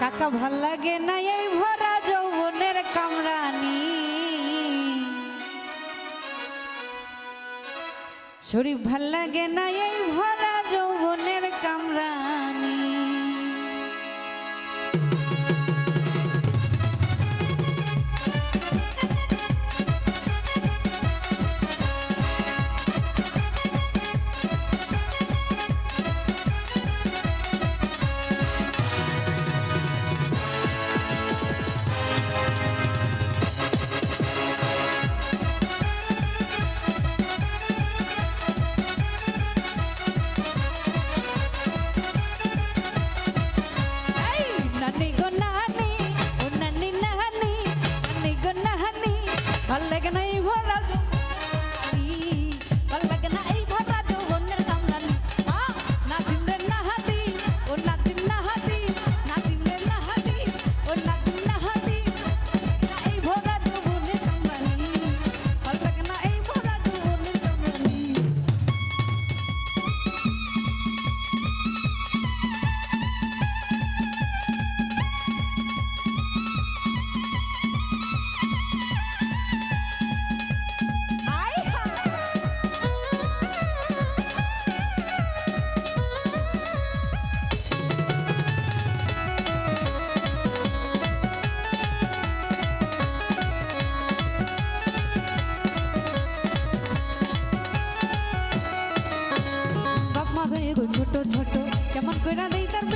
কাকা ভালো লাগে না এই ভরা যৌবনের কামরানি। শরীর ভালো লাগে না এই ভরা যৌবনের কামরানি। ভালো লাগে না এই ভালো রাজু ছোট কেমন করে দেই তার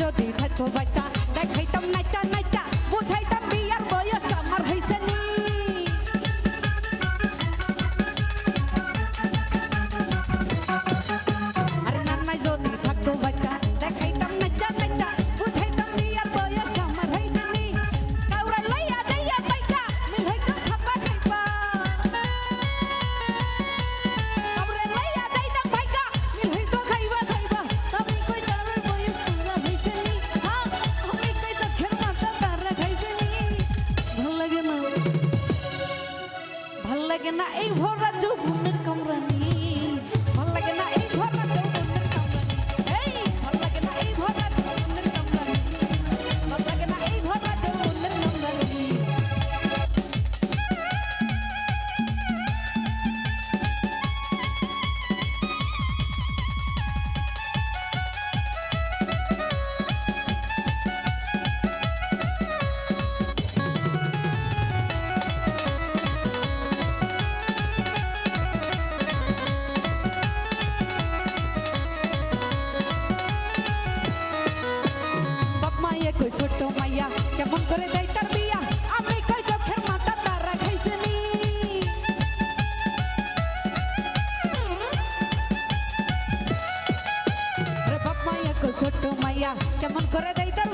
যদি থাকতো বাচ্চা দিয়া কেমন করে দেই তোর